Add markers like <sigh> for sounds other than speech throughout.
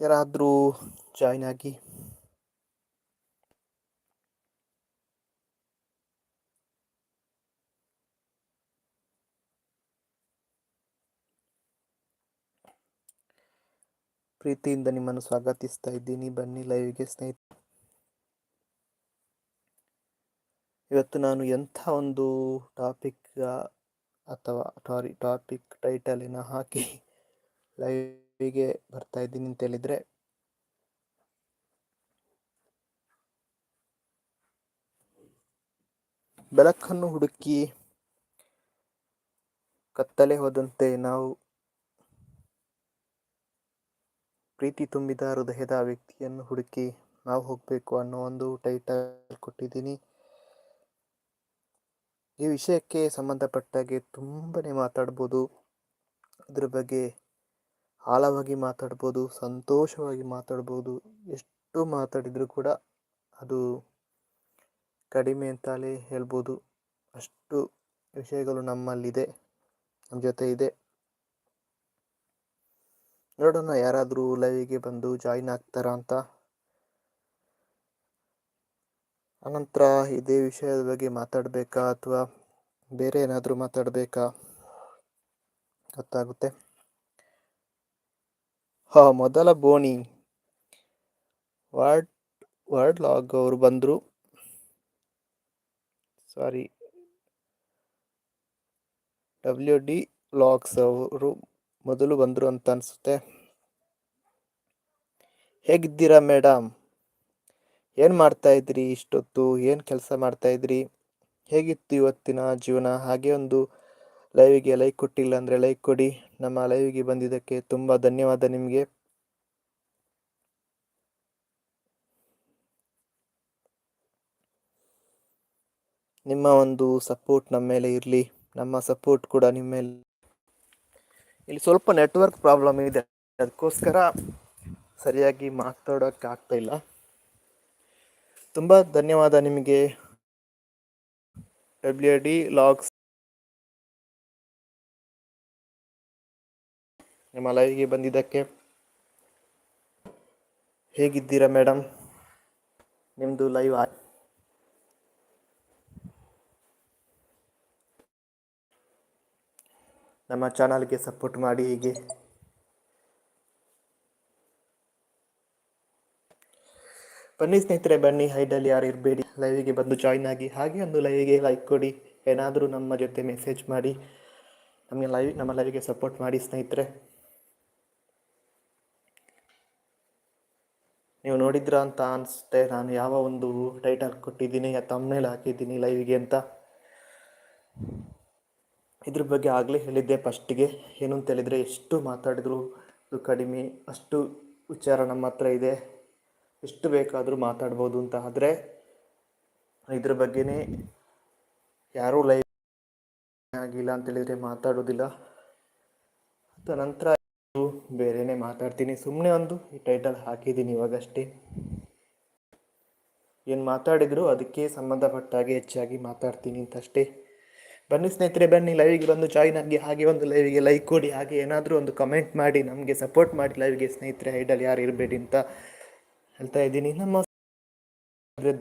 ಯಾರಾದರೂ ಜಾಯ್ನ್ ಆಗಿ? ಪ್ರೀತಿಯಿಂದ ನಿಮ್ಮನ್ನು ಸ್ವಾಗತಿಸ್ತಾ ಇದ್ದೀನಿ. ಬನ್ನಿ ಲೈವ್ಗೆ ಸ್ನೇಹಿತ. ಇವತ್ತು ನಾನು ಎಂಥ ಒಂದು ಟಾಪಿಕ್ ಅಥವಾ ಟಾರಿ ಟಾಪಿಕ್ ಟೈಟಲಿನ ಹಾಕಿ ಲೈವ್ಗೆ ಬರ್ತಾ ಇದ್ದೀನಿ ಅಂತ ಹೇಳಿದ್ರೆ, ಬೆಳಕನ್ನು ಹುಡುಕಿ ಕತ್ತಲೆ ಹೋದಂತೆ ನಾವು ಪ್ರೀತಿ ತುಂಬಿದ ಹೃದಯದ ವ್ಯಕ್ತಿಯನ್ನು ಹುಡುಕಿ ನಾವು ಹೋಗಬೇಕು ಅನ್ನೋ ಒಂದು ಟೈಟಲ್ ಕೊಟ್ಟಿದ್ದೀನಿ. ಈ ವಿಷಯಕ್ಕೆ ಸಂಬಂಧಪಟ್ಟಾಗೆ ತುಂಬನೇ ಮಾತಾಡ್ಬೋದು. ಅದ್ರ ಬಗ್ಗೆ ಆಳವಾಗಿ ಮಾತಾಡ್ಬೋದು, ಸಂತೋಷವಾಗಿ ಮಾತಾಡ್ಬೋದು, ಎಷ್ಟು ಮಾತಾಡಿದರೂ ಕೂಡ ಅದು ಕಡಿಮೆ ಅಂತಲೇ ಹೇಳ್ಬೋದು. ಅಷ್ಟು ವಿಷಯಗಳು ನಮ್ಮಲ್ಲಿದೆ ನಮ್ಮ ಜೊತೆ ಇದೆ. ನೋಡೋಣ ಯಾರಾದರೂ ಲೈವಿಗೆ ಬಂದು ಜಾಯಿನ್ ಆಗ್ತಾರಾ ಅಂತ. ಅನಂತರ ಇದೇ ವಿಷಯದ ಬಗ್ಗೆ ಮಾತಾಡಬೇಕಾ ಅಥವಾ ಬೇರೆ ಏನಾದರೂ ಮಾತಾಡಬೇಕಾ ಗೊತ್ತಾಗುತ್ತೆ. ಹಾ, ಮೊದಲ ಬೋಣಿ. ವರ್ಡ್ ವರ್ಡ್ ಲಾಗ್ ಅವರು ಬಂದರು. ಸಾರಿ. ಡಬ್ಲ್ಯೂ ಡಿ ಲಾಗ್ಸ್ ಅವರು ಮೊದಲು ಬಂದರು ಅಂತ ಅನಿಸುತ್ತೆ. ಹೇಗಿದ್ದೀರಾ ಮೇಡಮ್? ಏನು ಮಾಡ್ತಾ ಇದ್ರಿ ಇಷ್ಟೊತ್ತು? ಏನು ಕೆಲಸ ಮಾಡ್ತಾ ಇದ್ರಿ? ಹೇಗಿತ್ತು ಇವತ್ತಿನ ಜೀವನ? ಹಾಗೆ ಒಂದು ಲೈವಿಗೆ ಲೈಕ್ ಕೊಟ್ಟಿಲ್ಲ ಅಂದರೆ ಲೈಕ್ ಕೊಡಿ. ನಮ್ಮ ಲೈವಿಗೆ ಬಂದಿದ್ದಕ್ಕೆ ತುಂಬ ಧನ್ಯವಾದ ನಿಮಗೆ. ನಿಮ್ಮ ಒಂದು ಸಪೋರ್ಟ್ ನಮ್ಮ ಮೇಲೆ ಇರಲಿ. ನಮ್ಮ ಸಪೋರ್ಟ್ ಕೂಡ ನಿಮ್ಮ ಮೇಲೆ. ಇಲ್ಲಿ ಸ್ವಲ್ಪ ನೆಟ್ವರ್ಕ್ ಪ್ರಾಬ್ಲಮ್ ಇದೆ. ಅದಕ್ಕೋಸ್ಕರ ಸರಿಯಾಗಿ ಮಾತಾಡೋಕೆ ಆಗ್ತಾ ಇಲ್ಲ. ತುಂಬ ಧನ್ಯವಾದ ನಿಮಗೆ. ಡಬ್ಲ್ಯೂ ಡಿ ಲಾಗ್ಸ್ ನಿಮ್ಮ ಲೈವ್ಗೆ ಬಂದಿದ್ದಕ್ಕೆ ಹೇಗಿದ್ದೀರಾ ಮೇಡಮ್ ನಿಮ್ಮದು ಲೈವ್ ಆ ನಮ್ಮ ಚಾನಲ್ಗೆ ಸಪೋರ್ಟ್ ಮಾಡಿ ಹೀಗೆ. ಬನ್ನಿ ಸ್ನೇಹಿತರೆ, ಬನ್ನಿ. ಹೈಡಲ್ಲಿ ಯಾರು ಇರಬೇಡಿ. ಲೈವಿಗೆ ಬಂದು ಜಾಯ್ನ್ ಆಗಿ. ಹಾಗೆ ಒಂದು ಲೈವಿಗೆ ಲೈಕ್ ಕೊಡಿ. ಏನಾದರೂ ನಮ್ಮ ಜೊತೆ ಮೆಸೇಜ್ ಮಾಡಿ. ನಮಗೆ ಲೈವ್ ನಮ್ಮ ಲೈವಿಗೆ ಸಪೋರ್ಟ್ ಮಾಡಿ ಸ್ನೇಹಿತರೆ. ನೀವು ನೋಡಿದ್ರ ಅಂತ ಅನಿಸುತ್ತೆ. ನಾನು ಯಾವ ಒಂದು ಟೈಟಲ್ ಕೊಟ್ಟಿದ್ದೀನಿ ತಮ್ಮನೇಲಿ ಹಾಕಿದ್ದೀನಿ ಲೈವಿಗೆ ಅಂತ. ಇದ್ರ ಬಗ್ಗೆ ಆಗಲೇ ಹೇಳಿದ್ದೆ ಫಸ್ಟಿಗೆ ಏನು ಅಂತ ಹೇಳಿದರೆ, ಎಷ್ಟು ಮಾತಾಡಿದ್ರು ಅದು ಕಡಿಮೆ, ಅಷ್ಟು ವಿಚಾರ ನಮ್ಮ ಹತ್ರ ಇದೆ. ಎಷ್ಟು ಬೇಕಾದರೂ ಮಾತಾಡ್ಬೋದು ಅಂತ. ಆದರೆ, ಇದ್ರ ಬಗ್ಗೆನೇ ಯಾರೂ ಲೈವ್ ಆಗಿಲ್ಲ ಅಂತೇಳಿದರೆ ಮಾತಾಡೋದಿಲ್ಲ. ನಂತರ ಬೇರೆನೇ ಮಾತಾಡ್ತೀನಿ. ಸುಮ್ಮನೆ ಒಂದು ಈ ಟೈಟಲ್ ಹಾಕಿದ್ದೀನಿ ಇವಾಗಷ್ಟೇ. ಏನು ಮಾತಾಡಿದ್ರು ಅದಕ್ಕೆ ಸಂಬಂಧಪಟ್ಟಾಗೆ ಹೆಚ್ಚಾಗಿ ಮಾತಾಡ್ತೀನಿ ಅಂತಷ್ಟೇ. ಬನ್ನಿ ಸ್ನೇಹಿತರೆ, ಬನ್ನಿ ಲೈವಿಗೆ ಬಂದು ಜಾಯಿನ್ ಆಗಿ, ಹಾಗೆ ಒಂದು ಲೈವಿಗೆ ಲೈಕ್ ಕೊಡಿ, ಹಾಗೆ ಏನಾದರೂ ಒಂದು ಕಮೆಂಟ್ ಮಾಡಿ, ನಮಗೆ ಸಪೋರ್ಟ್ ಮಾಡಿ ಲೈವ್ಗೆ ಸ್ನೇಹಿತರೆ ಹೈಡಲ್ಲಿ ಯಾರು ಇರಬೇಡಿ ಅಂತ ಹೇಳ್ತಾ ಇದ್ದೀನಿ. ನಮ್ಮ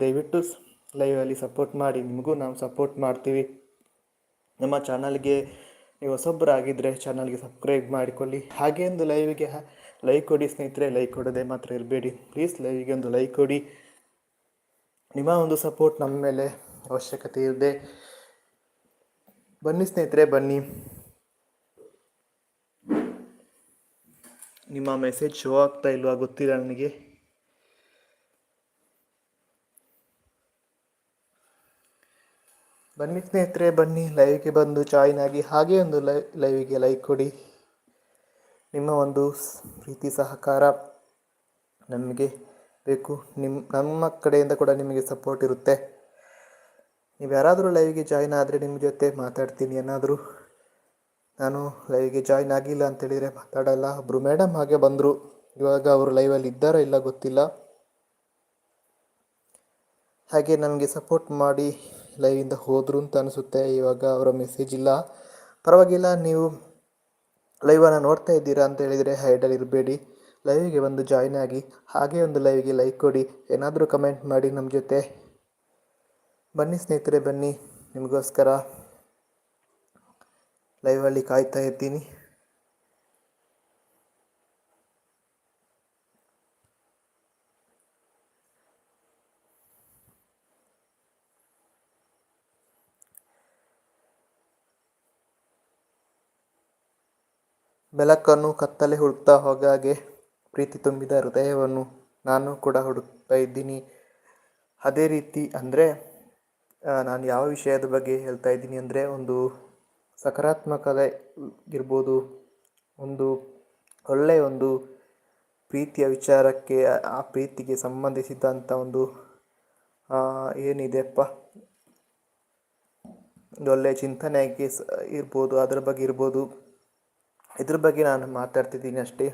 ದಯವಿಟ್ಟು ಲೈವಲ್ಲಿ ಸಪೋರ್ಟ್ ಮಾಡಿ, ನಿಮಗೂ ನಾವು ಸಪೋರ್ಟ್ ಮಾಡ್ತೀವಿ. ನಮ್ಮ ಚಾನಲ್ಗೆ ನೀವು ಹೊಸೊಬ್ಬರಾಗಿದ್ದರೆ ಚಾನಲ್ಗೆ ಸಬ್ಸ್ಕ್ರೈಬ್ ಮಾಡಿಕೊಳ್ಳಿ. ಹಾಗೆ ಒಂದು ಲೈವ್ಗೆ ಲೈಕ್ ಕೊಡಿ ಸ್ನೇಹಿತರೆ ಲೈಕ್ ಕೊಡೋದೇ ಮಾತ್ರ ಇರಬೇಡಿ. ಪ್ಲೀಸ್ ಲೈವ್ಗೆ ಒಂದು ಲೈಕ್ ಕೊಡಿ. ನಿಮ್ಮ ಒಂದು ಸಪೋರ್ಟ್ ನಮ್ಮ ಮೇಲೆ ಅವಶ್ಯಕತೆ ಇದೆ. ಬನ್ನಿ ಸ್ನೇಹಿತರೆ, ಬನ್ನಿ. ನಿಮ್ಮ ಮೆಸೇಜ್ ಶೋ ಆಗ್ತಾ ಇಲ್ವಾ ಗೊತ್ತಿಲ್ಲ ನನಗೆ. ಬನ್ನಿ ಸ್ನೇಹಿತರೆ, ಬನ್ನಿ. ಲೈವ್ಗೆ ಬಂದು ಜಾಯಿನ್ ಆಗಿ ಹಾಗೆ ಒಂದು ಲೈ ಲೈವಿಗೆ ಲೈಕ್ ಕೊಡಿ. ನಿಮ್ಮ ಒಂದು ಪ್ರೀತಿ, ಸಹಕಾರ ನಮಗೆ ಬೇಕು. ನಿಮ್ಮ ನಮ್ಮ ಕಡೆಯಿಂದ ಕೂಡ ನಿಮಗೆ ಸಪೋರ್ಟ್ ಇರುತ್ತೆ. ನೀವು ಯಾರಾದರೂ ಲೈವ್ಗೆ ಜಾಯ್ನ್ ಆದರೆ ನಿಮ್ಮ ಜೊತೆ ಮಾತಾಡ್ತೀನಿ ಏನಾದರೂ. ನಾನು ಲೈವ್ಗೆ ಜಾಯ್ನ್ ಆಗಿಲ್ಲ ಅಂತೇಳಿದರೆ ಮಾತಾಡಲ್ಲ. ಒಬ್ಬರು ಮೇಡಮ್ ಹಾಗೆ ಬಂದರು. ಇವಾಗ ಅವರು ಲೈವಲ್ಲಿ ಇದ್ದಾರೋ ಇಲ್ಲ ಗೊತ್ತಿಲ್ಲ. ಹಾಗೆ ನಮಗೆ ಸಪೋರ್ಟ್ ಮಾಡಿ ಲೈವಿಂದ ಹೋದ್ರು ಅಂತ ಅನಿಸುತ್ತೆ. ಇವಾಗ ಅವರ ಮೆಸೇಜ್ ಇಲ್ಲ. ಪರವಾಗಿಲ್ಲ, ನೀವು ಲೈವನ್ನು ನೋಡ್ತಾ ಇದ್ದೀರಾ ಅಂತ ಹೇಳಿದರೆ ಹೈಡಲ್ ಇರಬೇಡಿ. ಲೈವಿಗೆ ಬಂದು ಜಾಯ್ನ್ ಆಗಿ ಹಾಗೆ ಒಂದು ಲೈವ್ಗೆ ಲೈಕ್ ಕೊಡಿ. ಏನಾದರೂ ಕಮೆಂಟ್ ಮಾಡಿ ನಮ್ಮ ಜೊತೆ. ಬನ್ನಿ ಸ್ನೇಹಿತರೆ, ಬನ್ನಿ. ನಿಮಗೋಸ್ಕರ ಲೈವಲ್ಲಿ ಕಾಯ್ತಾ ಇದ್ದೀನಿ ಬೆಳಕನ್ನು ಕತ್ತಲೆ ಹುಡುಕ್ತಾ ಹೋಗಾಗೆ ಪ್ರೀತಿ ತುಂಬಿದ ಹೃದಯವನ್ನು ನಾನು ಕೂಡ ಹುಡುಕ್ತಾ ಇದ್ದೀನಿ. ಅದೇ ರೀತಿ ಅಂದರೆ ನಾನು ಯಾವ ವಿಷಯದ ಬಗ್ಗೆ ಹೇಳ್ತಾ ಇದ್ದೀನಿ ಅಂದರೆ, ಒಂದು ಸಕಾರಾತ್ಮಕತೆ ಇರ್ಬೋದು, ಒಂದು ಒಳ್ಳೆಯ ಒಂದು ಪ್ರೀತಿಯ ವಿಚಾರಕ್ಕೆ ಆ ಪ್ರೀತಿಗೆ ಸಂಬಂಧಿಸಿದಂಥ ಒಂದು ಏನಿದೆಪ್ಪ? ಒಂದು ಒಳ್ಳೆಯ ಚಿಂತನೆಗೆ ಇರ್ಬೋದು, ಅದರ ಬಗ್ಗೆ ಇರ್ಬೋದು. ಇದ್ರ ಬಗ್ಗೆ ನಾನು ಮಾತಾಡ್ತಿದ್ದೀನಿ ಅಷ್ಟೇ.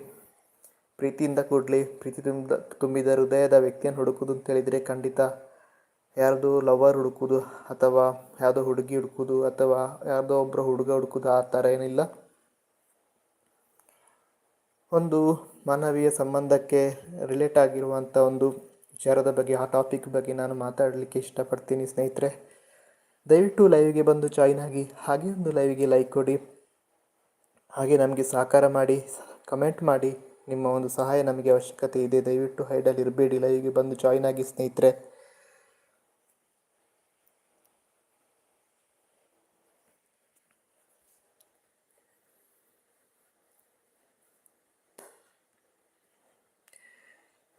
ಪ್ರೀತಿಯಿಂದ ಕೂಡಲಿ ಪ್ರೀತಿ ತುಂಬಿದ ತುಂಬಿದ ಹೃದಯದ ವ್ಯಕ್ತಿಯನ್ನು ಹುಡುಕೋದು ಅಂತ ಹೇಳಿದರೆ ಖಂಡಿತ ಯಾರ್ದು ಲವರ್ ಹುಡುಕೋದು ಅಥವಾ ಯಾವುದೋ ಹುಡುಗಿ ಹುಡುಕೋದು ಅಥವಾ ಯಾವುದೋ ಒಬ್ಬರು ಹುಡುಗ ಹುಡುಕೋದು ಆ ಥರ ಏನಿಲ್ಲ. ಒಂದು ಮಾನವೀಯ ಸಂಬಂಧಕ್ಕೆ ರಿಲೇಟ್ ಆಗಿರುವಂಥ ಒಂದು ವಿಚಾರದ ಬಗ್ಗೆ, ಆ ಟಾಪಿಕ್ ಬಗ್ಗೆ ನಾನು ಮಾತಾಡಲಿಕ್ಕೆ ಇಷ್ಟಪಡ್ತೀನಿ ಸ್ನೇಹಿತರೆ. ದಯವಿಟ್ಟು ಲೈವ್ಗೆ ಬಂದು ಜಾಯ್ನ್ ಆಗಿ, ಹಾಗೆ ಒಂದು ಲೈವ್ಗೆ ಲೈಕ್ ಕೊಡಿ. ಹಾಗೆ ನಮಗೆ ಸಹಕಾರ ಮಾಡಿ ಕಮೆಂಟ್ ಮಾಡಿ, ನಿಮ್ಮ ಒಂದು ಸಹಾಯ ನಮಗೆ ಅವಶ್ಯಕತೆ ಇದೆ. ದಯವಿಟ್ಟು ಹೈಡಲ್ಲಿ ಇರಬೇಡಿ. ಲೈವ್ಗೆ ಬಂದು ಜಾಯ್ನ್ ಆಗಿ ಸ್ನೇಹಿತರೆ.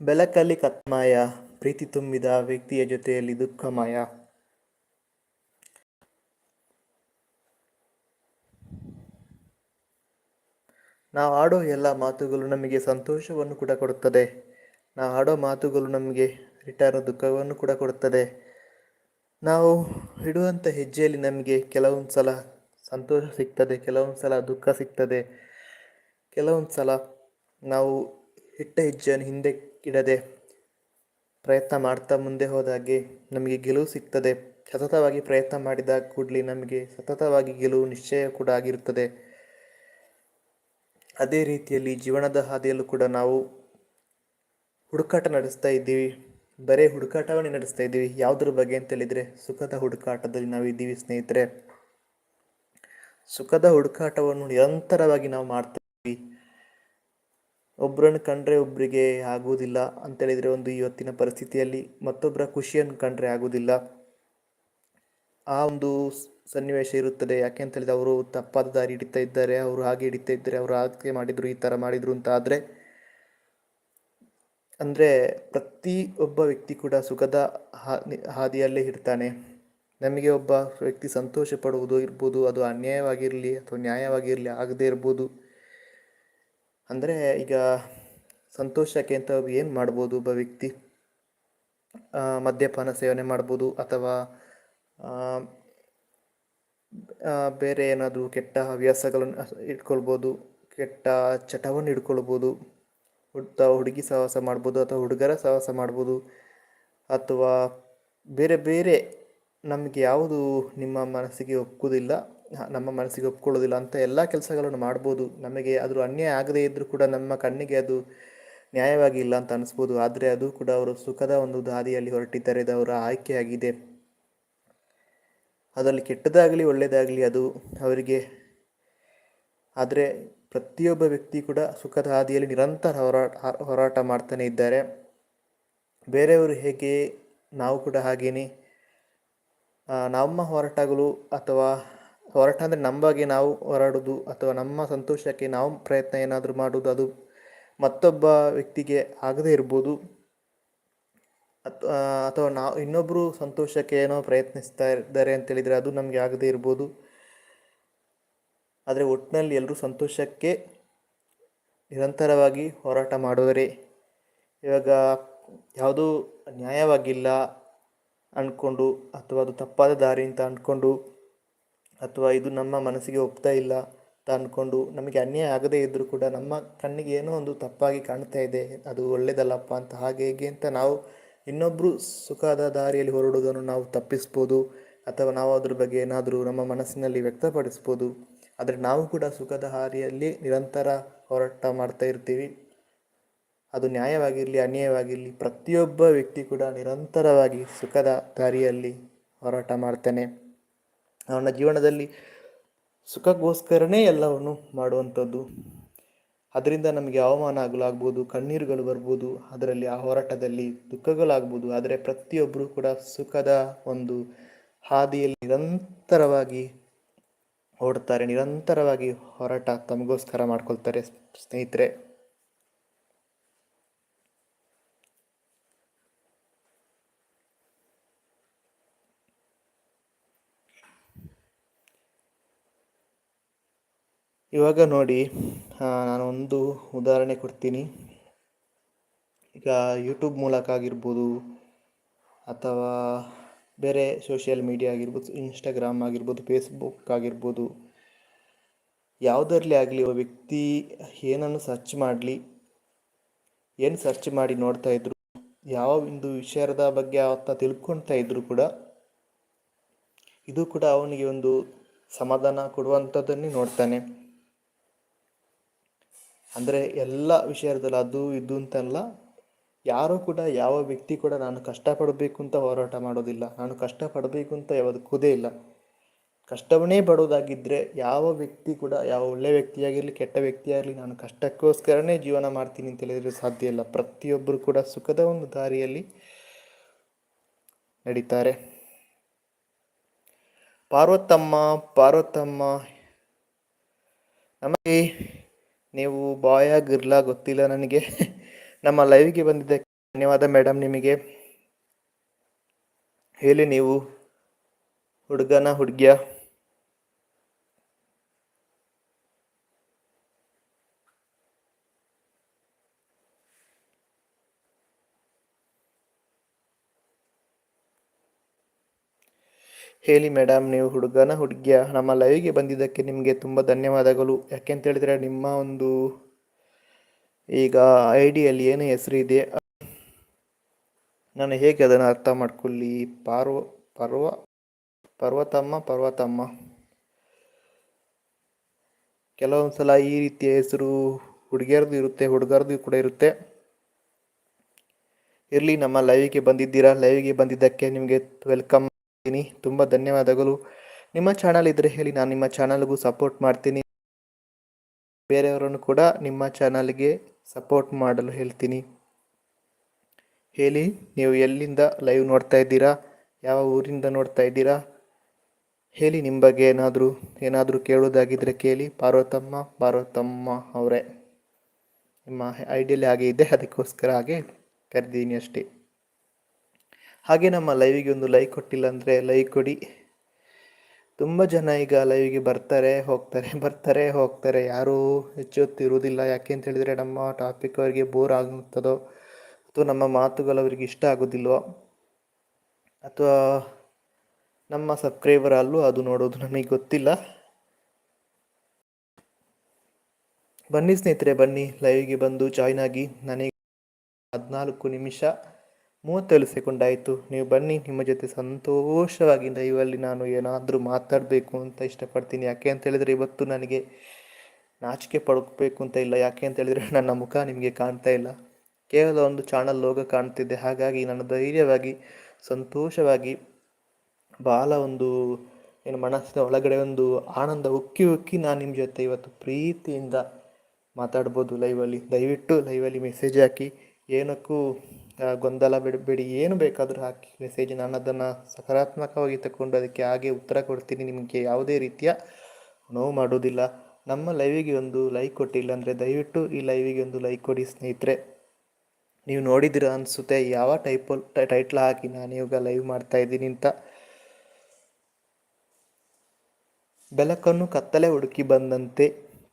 ಬೆಳಕಲ್ಲಿ ಕತ್ಮಾಯ ಪ್ರೀತಿ ತುಂಬಿದ ವ್ಯಕ್ತಿಯ ಜೊತೆಯಲ್ಲಿ ದುಃಖಮಯ. ನಾವು ಆಡೋ ಎಲ್ಲ ಮಾತುಗಳು ನಮಗೆ ಸಂತೋಷವನ್ನು ಕೂಡ ಕೊಡುತ್ತದೆ. ನಾವು ಆಡೋ ಮಾತುಗಳು ನಮಗೆ ರಿಟರ್ನ್ ದುಃಖವನ್ನು ಕೂಡ ಕೊಡುತ್ತದೆ. ನಾವು ಇಡುವಂಥ ಹೆಜ್ಜೆಯಲ್ಲಿ ನಮಗೆ ಕೆಲವೊಂದು ಸಲ ಸಂತೋಷ ಸಿಗ್ತದೆ, ಕೆಲವೊಂದು ಸಲ ದುಃಖ ಸಿಗ್ತದೆ. ಕೆಲವೊಂದು ಸಲ ನಾವು ಇಟ್ಟ ಹೆಜ್ಜೆಯನ್ನು ಹಿಂದೆ ಇಡದೆ ಪ್ರಯತ್ನ ಮಾಡ್ತಾ ಮುಂದೆ ಹೋದಾಗೆ ನಮಗೆ ಗೆಲುವು ಸಿಗ್ತದೆ. ಸತತವಾಗಿ ಪ್ರಯತ್ನ ಮಾಡಿದ ಕೂಡಲಿ ನಮಗೆ ಸತತವಾಗಿ ಗೆಲುವು ನಿಶ್ಚಯ ಕೂಡ ಆಗಿರುತ್ತದೆ. ಅದೇ ರೀತಿಯಲ್ಲಿ ಜೀವನದ ಹಾದಿಯಲ್ಲೂ ಕೂಡ ನಾವು ಹುಡುಕಾಟ ನಡೆಸ್ತಾ ಇದ್ದೀವಿ. ಬರೀ ಹುಡುಕಾಟವನ್ನೇ ನಡೆಸ್ತಾ ಇದ್ದೀವಿ. ಯಾವುದ್ರ ಬಗ್ಗೆ ಅಂತ ಹೇಳಿದರೆ ಸುಖದ ಹುಡುಕಾಟದಲ್ಲಿ ನಾವು ಇದ್ದೀವಿ ಸ್ನೇಹಿತರೆ. ಸುಖದ ಹುಡುಕಾಟವನ್ನು ನಿರಂತರವಾಗಿ ನಾವು ಮಾಡ್ತೀವಿ ಒಬ್ಬರನ್ನು ಕಂಡ್ರೆ ಒಬ್ಬರಿಗೆ ಆಗುವುದಿಲ್ಲ ಅಂತೇಳಿದರೆ ಒಂದು ಇವತ್ತಿನ ಪರಿಸ್ಥಿತಿಯಲ್ಲಿ ಮತ್ತೊಬ್ಬರ ಖುಷಿಯನ್ನು ಕಂಡ್ರೆ ಆಗುವುದಿಲ್ಲ. ಆ ಒಂದು ಸನ್ನಿವೇಶ ಇರುತ್ತದೆ. ಯಾಕೆ ಅಂತ ಹೇಳಿದ್ರೆ ಅವರು ತಪ್ಪಾದ ದಾರಿ ಹಿಡಿತಾ ಇದ್ದಾರೆ, ಅವರು ಹಾಗೆ ಹಿಡಿತಾ ಇದ್ದಾರೆ, ಅವರು ಹಾಗೆ ಮಾಡಿದರು, ಈ ಥರ ಮಾಡಿದರು ಅಂತ ಆದರೆ, ಅಂದರೆ ಪ್ರತಿ ಒಬ್ಬ ವ್ಯಕ್ತಿ ಕೂಡ ಸುಖದ ಹಾದಿಯಲ್ಲೇ ಇರ್ತಾನೆ. ನಮಗೆ ಒಬ್ಬ ವ್ಯಕ್ತಿ ಸಂತೋಷ ಪಡುವುದು ಇರ್ಬೋದು, ಅದು ಅನ್ಯಾಯವಾಗಿರಲಿ ಅಥವಾ ನ್ಯಾಯವಾಗಿರಲಿ ಆಗದೇ ಇರ್ಬೋದು. ಅಂದರೆ ಈಗ ಸಂತೋಷಕ್ಕೆ ಅಂತ ಏನು ಮಾಡ್ಬೋದು ಒಬ್ಬ ವ್ಯಕ್ತಿ? ಮದ್ಯಪಾನ ಸೇವನೆ ಮಾಡ್ಬೋದು ಅಥವಾ ಬೇರೆ ಏನಾದರೂ ಕೆಟ್ಟ ಹವ್ಯಾಸಗಳನ್ನು ಇಟ್ಕೊಳ್ಬೋದು, ಕೆಟ್ಟ ಚಟವನ್ನು ಇಟ್ಕೊಳ್ಬೋದು, ಹುಡ್ತಾ ಹುಡುಗಿ ಸಹವಾಸ ಮಾಡ್ಬೋದು ಅಥವಾ ಹುಡುಗರ ಸಹವಾಸ ಮಾಡ್ಬೋದು, ಅಥವಾ ಬೇರೆ ಬೇರೆ ನಮಗೆ ಯಾವುದು ನಿಮ್ಮ ಮನಸ್ಸಿಗೆ ಒಪ್ಪುವುದಿಲ್ಲ ನಮ್ಮ ಮನಸ್ಸಿಗೆ ಒಪ್ಕೊಳ್ಳೋದಿಲ್ಲ ಅಂತ ಎಲ್ಲ ಕೆಲಸಗಳನ್ನು ಮಾಡ್ಬೋದು. ನಮಗೆ ಅದರ ಅನ್ಯಾಯ ಆಗದೇ ಇದ್ದರೂ ಕೂಡ ನಮ್ಮ ಕಣ್ಣಿಗೆ ಅದು ನ್ಯಾಯವಾಗಿ ಇಲ್ಲ ಅಂತ ಅನಿಸ್ಬೋದು. ಆದರೆ ಅದು ಕೂಡ ಅವರು ಸುಖದ ಒಂದು ದಾರಿಯಲ್ಲಿ ಹೊರಟಿದ್ದಾರೆ ಅವರ ಆಯ್ಕೆಯಾಗಿದೆ. ಅದರಲ್ಲಿ ಕೆಟ್ಟದಾಗಲಿ ಒಳ್ಳೆಯದಾಗಲಿ ಅದು ಅವರಿಗೆ, ಆದರೆ ಪ್ರತಿಯೊಬ್ಬ ವ್ಯಕ್ತಿ ಕೂಡ ಸುಖದ ಹಾದಿಯಲ್ಲಿ ನಿರಂತರ ಹೋರಾಟ ಹೋರಾಟ ಮಾಡ್ತಾನೆ ಇದ್ದಾರೆ. ಬೇರೆಯವರು ಹೇಗೆ, ನಾವು ಕೂಡ ಹಾಗೇನೆ. ನಮ್ಮ ಹೋರಾಟಗಳು ಅಥವಾ ಹೋರಾಟ ಅಂದರೆ ನಮ್ಮ ನಾವು ಹೋರಾಡೋದು ಅಥವಾ ನಮ್ಮ ಸಂತೋಷಕ್ಕೆ ನಾವು ಪ್ರಯತ್ನ ಏನಾದರೂ ಮಾಡೋದು, ಅದು ಮತ್ತೊಬ್ಬ ವ್ಯಕ್ತಿಗೆ ಆಗದೇ ಇರ್ಬೋದು. ಅಥವಾ ನಾವು ಇನ್ನೊಬ್ಬರು ಸಂತೋಷಕ್ಕೆ ಏನೋ ಪ್ರಯತ್ನಿಸ್ತಾ ಇದ್ದಾರೆ ಅಂತೇಳಿದರೆ ಅದು ನಮಗೆ ಆಗದೇ ಇರ್ಬೋದು. ಆದರೆ ಒಟ್ಟಿನಲ್ಲಿ ಎಲ್ಲರೂ ಸಂತೋಷಕ್ಕೆ ನಿರಂತರವಾಗಿ ಹೋರಾಟ ಮಾಡಿದರೆ ಇವಾಗ ಯಾವುದೂ ನ್ಯಾಯವಾಗಿಲ್ಲ ಅಂದ್ಕೊಂಡು ಅಥವಾ ಅದು ತಪ್ಪಾದ ದಾರಿ ಅಂತ ಅಂದ್ಕೊಂಡು ಅಥವಾ ಇದು ನಮ್ಮ ಮನಸ್ಸಿಗೆ ಒಪ್ತಾ ಇಲ್ಲ ಅಂತ ಅಂದ್ಕೊಂಡು ನಮಗೆ ಅನ್ಯಾಯ ಆಗದೇ ಇದ್ದರೂ ಕೂಡ ನಮ್ಮ ಕಣ್ಣಿಗೆ ಏನೋ ಒಂದು ತಪ್ಪಾಗಿ ಕಾಣ್ತಾ ಇದೆ. ಅದು ಒಳ್ಳೆಯದಲ್ಲಪ್ಪ ಅಂತ ಹಾಗೆ ಹೇಗೆ ಅಂತ ನಾವು ಇನ್ನೊಬ್ಬರು ಸುಖದ ದಾರಿಯಲ್ಲಿ ಹೊರಡುವುದನ್ನು ನಾವು ತಪ್ಪಿಸ್ಬೋದು ಅಥವಾ ನಾವು ಅದ್ರ ಬಗ್ಗೆ ಏನಾದರೂ ನಮ್ಮ ಮನಸ್ಸಿನಲ್ಲಿ ವ್ಯಕ್ತಪಡಿಸ್ಬೋದು. ಆದರೆ ನಾವು ಕೂಡ ಸುಖದ ಹಾರಿಯಲ್ಲಿ ನಿರಂತರ ಹೋರಾಟ ಮಾಡ್ತಾ ಇರ್ತೀವಿ. ಅದು ನ್ಯಾಯವಾಗಿರಲಿ, ಅನ್ಯಾಯವಾಗಿರಲಿ, ಪ್ರತಿಯೊಬ್ಬ ವ್ಯಕ್ತಿ ಕೂಡ ನಿರಂತರವಾಗಿ ಸುಖದ ದಾರಿಯಲ್ಲಿ ಹೋರಾಟ ಮಾಡ್ತಾನೆ. ಅವನ ಜೀವನದಲ್ಲಿ ಸುಖಕ್ಕೋಸ್ಕರನೇ ಎಲ್ಲವನ್ನು ಮಾಡುವಂಥದ್ದು. ಅದರಿಂದ ನಮಗೆ ಅವಮಾನ ಆಗಲಾಗ್ಬೋದು ಕಣ್ಣೀರುಗಳು ಬರ್ಬೋದು, ಅದರಲ್ಲಿ ಆ ಹೋರಾಟದಲ್ಲಿ ದುಃಖಗಳಾಗ್ಬೋದು. ಆದರೆ ಪ್ರತಿಯೊಬ್ಬರು ಕೂಡ ಸುಖದ ಒಂದು ಹಾದಿಯಲ್ಲಿ ನಿರಂತರವಾಗಿ ಓಡ್ತಾರೆ ನಿರಂತರವಾಗಿ ಹೋರಾಟ ತಮಗೋಸ್ಕರ ಮಾಡ್ಕೊಳ್ತಾರೆ ಸ್ನೇಹಿತರೆ. ಇವಾಗ ನೋಡಿ ನಾನು ಒಂದು ಉದಾಹರಣೆ ಕೊಡ್ತೀನಿ. ಈಗ ಯೂಟ್ಯೂಬ್ ಮೂಲಕ ಆಗಿರ್ಬೋದು, ಅಥವಾ ಬೇರೆ ಸೋಷಿಯಲ್ ಮೀಡಿಯಾ ಆಗಿರ್ಬೋದು ಇನ್ಸ್ಟಾಗ್ರಾಮ್ ಆಗಿರ್ಬೋದು ಫೇಸ್ಬುಕ್ ಆಗಿರ್ಬೋದು, ಯಾವುದರಲ್ಲಿ ಆಗಲಿ ಒಬ್ಬ ವ್ಯಕ್ತಿ ಏನನ್ನು ಸರ್ಚ್ ಮಾಡಲಿ, ಏನು ಸರ್ಚ್ ಮಾಡಿ ನೋಡ್ತಾ ಇದ್ರು, ಯಾವ ಒಂದು ವಿಷಯದ ಬಗ್ಗೆ ಆತ ತಿಳ್ಕೊಳ್ತಾ ಇದ್ರು ಕೂಡ, ಇದು ಕೂಡ ಅವನಿಗೆ ಒಂದು ಸಮಾಧಾನ ಕೊಡುವಂಥದ್ದನ್ನೇ ನೋಡ್ತಾನೆ. ಅಂದರೆ ಎಲ್ಲ ವಿಷಯದಲ್ಲಿ ಅದು, ಇದು ಅಂತಲ್ಲ ಯಾರೂ ಕೂಡ, ಯಾವ ವ್ಯಕ್ತಿ ಕೂಡ ನಾನು ಕಷ್ಟಪಡಬೇಕು ಅಂತ ಹೋರಾಟ ಮಾಡೋದಿಲ್ಲ. ನಾನು ಕಷ್ಟಪಡಬೇಕು ಅಂತ ಯಾವುದಕ್ಕೂದೇ ಇಲ್ಲ. ಕಷ್ಟವನ್ನೇ ಪಡೋದಾಗಿದ್ದರೆ ಯಾವ ವ್ಯಕ್ತಿ ಕೂಡ, ಯಾವ ಒಳ್ಳೆಯ ವ್ಯಕ್ತಿಯಾಗಿರಲಿ, ಕೆಟ್ಟ ವ್ಯಕ್ತಿಯಾಗಲಿ ನಾನು ಕಷ್ಟಕ್ಕೋಸ್ಕರನೇ ಜೀವನ ಮಾಡ್ತೀನಿ ಅಂತ ಹೇಳಿದರೆ ಸಾಧ್ಯ ಇಲ್ಲ. ಪ್ರತಿಯೊಬ್ಬರು ಕೂಡ ಸುಖದ ಒಂದು ದಾರಿಯಲ್ಲಿ ನಡೀತಾರೆ. ಪಾರ್ವತಮ್ಮ ಪಾರ್ವತಮ್ಮ, ನಮಗೆ ನೀವು ಬಾಯ್ ಆಗಿರ್ಲ ಗೊತ್ತಿಲ್ಲ ನನಗೆ. ನಮ್ಮ ಲೈವ್ಗೆ ಬಂದಿದ್ದಕ್ಕೆ ಧನ್ಯವಾದ ಮೇಡಮ್ ನಿಮಗೆ. ಹೇಳಿ ನೀವು, ಹುಡುಗನ ಹುಡುಗಿಯ. ಹೇಳಿ ಮೇಡಮ್, ನೀವು ಹುಡುಗನ ಹುಡುಗಿಯ, ನಮ್ಮ ಲೈವ್ಗೆ ಬಂದಿದ್ದಕ್ಕೆ ನಿಮಗೆ ತುಂಬ ಧನ್ಯವಾದಗಳು. ಯಾಕೆಂತ ಹೇಳಿದರೆ ನಿಮ್ಮ ಒಂದು ಈಗ ಐ ಡಿಯಲ್ಲಿ ಏನು ಇದೆ ನಾನು ಹೇಗೆ ಅದನ್ನು ಅರ್ಥ ಮಾಡ್ಕೊಳ್ಳಿ? ಪಾರ್ವ, ಪರ್ವ, ಪರ್ವತಮ್ಮ ಪರ್ವತಮ್ಮ. ಕೆಲವೊಂದು ಸಲ ಈ ರೀತಿಯ ಹೆಸರು ಹುಡುಗಿಯರ್ದು ಇರುತ್ತೆ ಹುಡುಗರದು ಕೂಡ ಇರುತ್ತೆ. ಇರಲಿ, ನಮ್ಮ ಲೈವಿಗೆ ಬಂದಿದ್ದೀರಾ? ಲೈವಿಗೆ ಬಂದಿದ್ದಕ್ಕೆ ನಿಮಗೆ ವೆಲ್ಕಮ್ ಮಾಡ್ತೀನಿ. ತುಂಬ ಧನ್ಯವಾದಗಳು. ನಿಮ್ಮ ಚಾನಲ್ ಇದ್ದರೆ ಹೇಳಿ, ನಾನು ನಿಮ್ಮ ಚಾನಲ್ಗೂ ಸಪೋರ್ಟ್ ಮಾಡ್ತೀನಿ. ಬೇರೆಯವರನ್ನು ಕೂಡ ನಿಮ್ಮ ಚಾನಲ್ಗೆ ಸಪೋರ್ಟ್ ಮಾಡಲು ಹೇಳ್ತೀನಿ. ಹೇಳಿ, ನೀವು ಎಲ್ಲಿಂದ ಲೈವ್ ನೋಡ್ತಾ ಇದ್ದೀರಾ? ಯಾವ ಊರಿಂದ ನೋಡ್ತಾ ಇದ್ದೀರಾ? ಹೇಳಿ, ನಿಮ್ಮ ಬಗ್ಗೆ ಏನಾದರೂ ಏನಾದರೂ ಕೇಳೋದಾಗಿದ್ದರೆ ಕೇಳಿ. ಪಾರ್ವತಮ್ಮ ಪಾರ್ವತಮ್ಮ ಅವರೇ. ನಿಮ್ಮ ಐಡಿಯಲ್ಲಿ ಹಾಗೆ ಇದೆ, ಅದಕ್ಕೋಸ್ಕರ ಹಾಗೆ ಕರೆದೀನಿ ಅಷ್ಟೇ. ಹಾಗೆ ನಮ್ಮ ಲೈವಿಗೆ ಒಂದು ಲೈಕ್ ಕೊಟ್ಟಿಲ್ಲ ಅಂದರೆ ಲೈಕ್ ಕೊಡಿ. ತುಂಬ ಜನ ಈಗ ಲೈವಿಗೆ ಬರ್ತಾರೆ, ಹೋಗ್ತಾರೆ <laughs> ಬರ್ತಾರೆ, ಹೋಗ್ತಾರೆ. ಯಾರೂ ಹೆಚ್ಚು ಹೊತ್ತಿರುವುದಿಲ್ಲ ಯಾಕೆ ಅಂತ ಹೇಳಿದರೆ ನಮ್ಮ ಟಾಪಿಕ್ ಅವರಿಗೆ ಬೋರ್ ಆಗುತ್ತದೋ ಅಥವಾ ನಮ್ಮ ಮಾತುಗಳು ಅವರಿಗೆ ಇಷ್ಟ ಆಗೋದಿಲ್ವೋ ಅಥವಾ ನಮ್ಮ ಸಬ್ಸ್ಕ್ರೈಬರ್ ಅಲ್ಲೂ ಅದು ನೋಡೋದು ನಮಗೆ ಗೊತ್ತಿಲ್ಲ. ಬನ್ನಿ ಸ್ನೇಹಿತರೆ, ಬನ್ನಿ ಲೈವಿಗೆ ಬಂದು ಜಾಯ್ನ್ ಆಗಿ. ನನಗೆ ಹದಿನಾಲ್ಕು ನಿಮಿಷ. ಮೂವತ್ತೇಳು ಸೆಕೆಂಡ್ ಆಯಿತು. ನೀವು ಬನ್ನಿ, ನಿಮ್ಮ ಜೊತೆ ಸಂತೋಷವಾಗಿ ಲೈವಲ್ಲಿ ನಾನು ಏನಾದರೂ ಮಾತಾಡಬೇಕು ಅಂತ ಇಷ್ಟಪಡ್ತೀನಿ. ಯಾಕೆ ಅಂತ ಹೇಳಿದರೆ ಇವತ್ತು ನನಗೆ ನಾಚಿಕೆ ಪಡ್ಕೋಬೇಕು ಅಂತ ಇಲ್ಲ. ಯಾಕೆ ಅಂತ ಹೇಳಿದರೆ ನನ್ನ ಮುಖ ನಿಮಗೆ ಕಾಣ್ತಾ ಇಲ್ಲ. ಕೇವಲ ಒಂದು ಚಾನಲ್ ಲೋಗ ಕಾಣ್ತಿದ್ದೆ ಹಾಗಾಗಿ ನಾನು ಧೈರ್ಯವಾಗಿ, ಸಂತೋಷವಾಗಿ ಬಹಳ ಒಂದು, ಏನು ಮನಸ್ಸಿನ ಒಳಗಡೆ ಒಂದು ಆನಂದ ಉಕ್ಕಿ ಉಕ್ಕಿ ನಾನು ನಿಮ್ಮ ಜೊತೆ ಇವತ್ತು ಪ್ರೀತಿಯಿಂದ ಮಾತಾಡ್ಬೋದು ಲೈವಲ್ಲಿ ದಯವಿಟ್ಟು ಲೈವಲ್ಲಿ ಮೆಸೇಜ್ ಹಾಕಿ. ಏನಕ್ಕೂ ಗೊಂದಲ ಬಿಡಬೇಡಿ ಏನು ಬೇಕಾದರೂ ಹಾಕಿ. ಮೆಸೇಜ್ ನಾನು ಅದನ್ನು ಸಕಾರಾತ್ಮಕವಾಗಿ ತಗೊಂಡು ಅದಕ್ಕೆ ಹಾಗೆ ಉತ್ತರ ಕೊಡ್ತೀನಿ. ನಿಮಗೆ ಯಾವುದೇ ರೀತಿಯ ನೋವು ಮಾಡೋದಿಲ್ಲ ನಮ್ಮ ಲೈವಿಗೆ ಒಂದು ಲೈಕ್ ಕೊಟ್ಟಿಲ್ಲ ಅಂದರೆ ದಯವಿಟ್ಟು ಈ ಲೈವಿಗೆ ಒಂದು ಲೈಕ್ ಕೊಡಿ ಸ್ನೇಹಿತರೆ. ನೀವು ನೋಡಿದಿರ ಅನಿಸುತ್ತೆ ಯಾವ ಟೈಪಲ್ ಟೈಟ್ಲ್ ಹಾಕಿ ನಾನು ಇವಾಗ ಲೈವ್ ಮಾಡ್ತಾ ಇದ್ದೀನಿ ಅಂತ. ಬೆಳಕನ್ನು ಕತ್ತಲೆ ಹುಡುಕಿ ಬಂದಂತೆ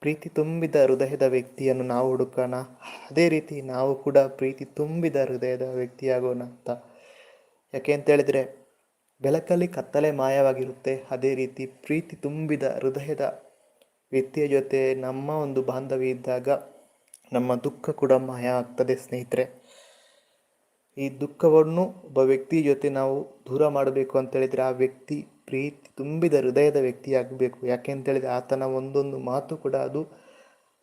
ಪ್ರೀತಿ ತುಂಬಿದ ಹೃದಯದ ವ್ಯಕ್ತಿಯನ್ನು ನಾವು ಹುಡುಕೋಣ. ಅದೇ ರೀತಿ ನಾವು ಕೂಡ ಪ್ರೀತಿ ತುಂಬಿದ ಹೃದಯದ ವ್ಯಕ್ತಿಯಾಗೋಣ ಅಂತ. ಯಾಕೆ ಅಂತ ಹೇಳಿದರೆ, ಬೆಳಕಲ್ಲಿ ಕತ್ತಲೆ ಮಾಯವಾಗಿರುತ್ತೆ. ಅದೇ ರೀತಿ ಪ್ರೀತಿ ತುಂಬಿದ ಹೃದಯದ ವ್ಯಕ್ತಿಯ ಜೊತೆ ನಮ್ಮ ಒಂದು ಬಾಂಧವ್ಯ ಇದ್ದಾಗ ನಮ್ಮ ದುಃಖ ಕೂಡ ಮಾಯ ಆಗ್ತದೆ ಸ್ನೇಹಿತರೆ. ಈ ದುಃಖವನ್ನು ಒಬ್ಬ ವ್ಯಕ್ತಿ ಜೊತೆ ನಾವು ದೂರ ಮಾಡಬೇಕು ಅಂತ ಹೇಳಿದರೆ ಆ ವ್ಯಕ್ತಿ ಪ್ರೀತಿ ತುಂಬಿದ ಹೃದಯದ ವ್ಯಕ್ತಿಯಾಗಬೇಕು ಯಾಕೆ ಅಂತ ಹೇಳಿದರೆ ಆತನ ಒಂದೊಂದು ಮಾತು ಕೂಡ ಅದು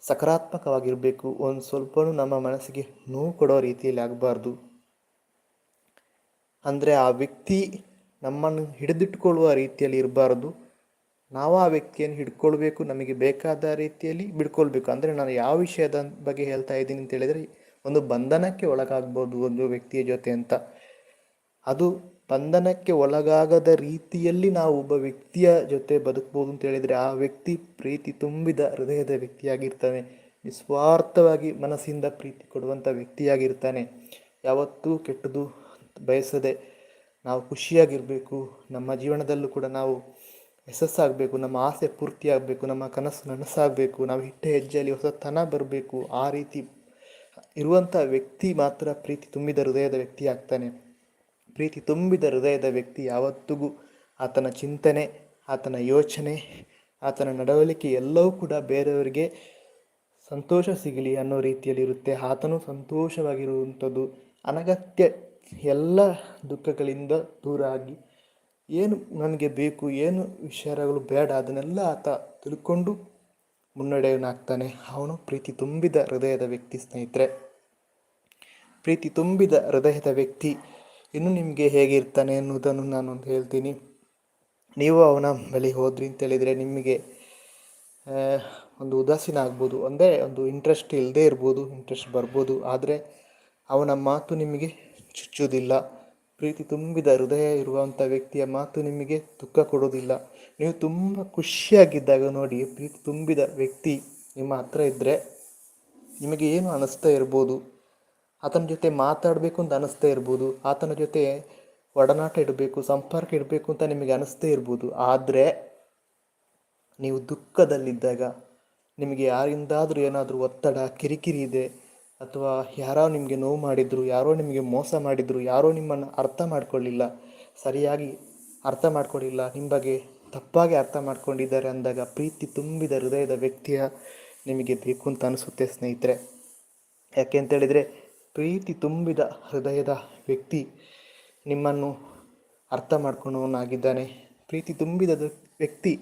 ಸಕಾರಾತ್ಮಕವಾಗಿರಬೇಕು. ಒಂದು ಸ್ವಲ್ಪನೂ ನಮ್ಮ ಮನಸ್ಸಿಗೆ ನೋವು ಕೊಡೋ ರೀತಿಯಲ್ಲಿ ಆಗಬಾರ್ದು. ಅಂದರೆ ಆ ವ್ಯಕ್ತಿ ನಮ್ಮನ್ನು ಹಿಡಿದಿಟ್ಟುಕೊಳ್ಳುವ ರೀತಿಯಲ್ಲಿ ಇರಬಾರ್ದು. ನಾವು ಆ ವ್ಯಕ್ತಿಯನ್ನು ಹಿಡ್ಕೊಳ್ಬೇಕು. ನಮಗೆ ಬೇಕಾದ ರೀತಿಯಲ್ಲಿ ಬಿಡ್ಕೊಳ್ಬೇಕು. ಅಂದರೆ ನಾನು ಯಾವ ವಿಷಯದ ಬಗ್ಗೆ ಹೇಳ್ತಾ ಇದ್ದೀನಿ ಅಂತ ಹೇಳಿದರೆ ಒಂದು ಬಂಧನಕ್ಕೆ ಒಳಗಾಗ್ಬೋದು ಒಂದು ವ್ಯಕ್ತಿಯ ಜೊತೆ ಅಂತ. ಅದು ಬಂಧನಕ್ಕೆ ಒಳಗಾಗದ ರೀತಿಯಲ್ಲಿ ನಾವು ಒಬ್ಬ ವ್ಯಕ್ತಿಯ ಜೊತೆ ಬದುಕ್ಬೋದು ಅಂತ ಹೇಳಿದರೆ ಆ ವ್ಯಕ್ತಿ ಪ್ರೀತಿ ತುಂಬಿದ ಹೃದಯದ ವ್ಯಕ್ತಿಯಾಗಿರ್ತಾನೆ. ನಿಸ್ವಾರ್ಥವಾಗಿ ಮನಸ್ಸಿಂದ ಪ್ರೀತಿ ಕೊಡುವಂಥ ವ್ಯಕ್ತಿಯಾಗಿರ್ತಾನೆ. ಯಾವತ್ತೂ ಕೆಟ್ಟದು ಬಯಸದೆ ನಾವು ಖುಷಿಯಾಗಿರಬೇಕು, ನಮ್ಮ ಜೀವನದಲ್ಲೂ ಕೂಡ ನಾವು ಯಶಸ್ಸಾಗಬೇಕು, ನಮ್ಮ ಆಸೆ ಪೂರ್ತಿಯಾಗಬೇಕು, ನಮ್ಮ ಕನಸು ನನಸಾಗಬೇಕು, ನಾವು ಹಿಟ್ಟೆ ಹೆಜ್ಜೆಯಲ್ಲಿ ಹೊಸತನ ಬರಬೇಕು, ಆ ರೀತಿ ಇರುವಂಥ ವ್ಯಕ್ತಿ ಮಾತ್ರ ಪ್ರೀತಿ ತುಂಬಿದ ಹೃದಯದ ವ್ಯಕ್ತಿ ಆಗ್ತಾನೆ. ಪ್ರೀತಿ ತುಂಬಿದ ಹೃದಯದ ವ್ಯಕ್ತಿ ಯಾವತ್ತಿಗೂ ಆತನ ಚಿಂತನೆ, ಆತನ ಯೋಚನೆ, ಆತನ ನಡವಳಿಕೆ ಎಲ್ಲವೂ ಕೂಡ ಬೇರೆಯವರಿಗೆ ಸಂತೋಷ ಸಿಗಲಿ ಅನ್ನೋ ರೀತಿಯಲ್ಲಿ ಇರುತ್ತೆ. ಆತನು ಸಂತೋಷವಾಗಿರುವಂಥದ್ದು ಅನಗತ್ಯ ಎಲ್ಲ ದುಃಖಗಳಿಂದ ದೂರ ಆಗಿ ಏನು ನನಗೆ ಬೇಕು, ಏನು ವಿಚಾರಗಳು ಬೇಡ, ಅದನ್ನೆಲ್ಲ ಆತ ತಿಳ್ಕೊಂಡು ಮುನ್ನಡೆಯವನಾಗ್ತಾನೆ ಅವನು ಪ್ರೀತಿ ತುಂಬಿದ ಹೃದಯದ ವ್ಯಕ್ತಿ ಸ್ನೇಹಿತರೆ. ಪ್ರೀತಿ ತುಂಬಿದ ಹೃದಯದ ವ್ಯಕ್ತಿ ಇನ್ನು ನಿಮಗೆ ಹೇಗಿರ್ತಾನೆ ಅನ್ನೋದನ್ನು ನಾನೊಂದು ಹೇಳ್ತೀನಿ. ನೀವು ಅವನ ಬಳಿ ಹೋದ್ರಿ ಅಂತೇಳಿದರೆ ನಿಮಗೆ ಒಂದು ಉದಾಸೀನ ಆಗ್ಬೋದು. ಅಂದರೆ ಒಂದು ಇಂಟ್ರೆಸ್ಟ್ ಇಲ್ಲದೇ ಇರ್ಬೋದು ಇಂಟ್ರೆಸ್ಟ್ ಬರ್ಬೋದು. ಆದರೆ ಅವನ ಮಾತು ನಿಮಗೆ ಚುಚ್ಚುವುದಿಲ್ಲ. ಪ್ರೀತಿ ತುಂಬಿದ ಹೃದಯ ಇರುವಂಥ ವ್ಯಕ್ತಿಯ ಮಾತು ನಿಮಗೆ ದುಃಖ ಕೊಡೋದಿಲ್ಲ ನೀವು ತುಂಬ ಖುಷಿಯಾಗಿದ್ದಾಗ ನೋಡಿ ಪ್ರೀತಿ ತುಂಬಿದ ವ್ಯಕ್ತಿ ನಿಮ್ಮ ಹತ್ರ ಇದ್ದರೆ ನಿಮಗೆ ಏನು ಅನ್ನಿಸ್ತಾ ಇರ್ಬೋದು? ಆತನ ಜೊತೆ ಮಾತಾಡಬೇಕು ಅಂತ ಅನ್ನಿಸ್ತಾ ಇರ್ಬೋದು. ಆತನ ಜೊತೆ ಒಡನಾಟ ಇಡಬೇಕು, ಸಂಪರ್ಕ ಇಡಬೇಕು ಅಂತ ನಿಮಗೆ ಅನ್ನಿಸ್ತೇ ಇರ್ಬೋದು. ಆದರೆ ನೀವು ದುಃಖದಲ್ಲಿದ್ದಾಗ ನಿಮಗೆ ಯಾರಿಂದಾದರೂ ಏನಾದರೂ ಒತ್ತಡ, ಕಿರಿಕಿರಿ ಇದೆ. ಅಥವಾ ಯಾರೋ ನಿಮಗೆ ನೋವು ಮಾಡಿದರು, ಯಾರೋ ನಿಮಗೆ ಮೋಸ ಮಾಡಿದರು, ಯಾರೋ ನಿಮ್ಮನ್ನು ಅರ್ಥ ಮಾಡ್ಕೊಳ್ಳಿಲ್ಲ, ಸರಿಯಾಗಿ ಅರ್ಥ ಮಾಡ್ಕೊಳ್ಳಿಲ್ಲ ನಿಮ್ಮ ಬಗ್ಗೆ ತಪ್ಪಾಗಿ ಅರ್ಥ ಮಾಡ್ಕೊಂಡಿದ್ದಾರೆ ಅಂದಾಗ ಪ್ರೀತಿ ತುಂಬಿದ ಹೃದಯದ ವ್ಯಕ್ತಿಯ ನಿಮಗೆ ಬೇಕು ಅಂತ ಅನಿಸುತ್ತೆ ಸ್ನೇಹಿತರೆ. ಯಾಕೆ ಅಂತೇಳಿದರೆ ಪ್ರೀತಿ ತುಂಬಿದ ಹೃದಯದ ವ್ಯಕ್ತಿ ನಿಮ್ಮನ್ನು ಅರ್ಥ ಮಾಡ್ಕೊಳ್ಳೋನಾಗಿದ್ದಾನೆ ಪ್ರೀತಿ ತುಂಬಿದ ವ್ಯಕ್ತಿ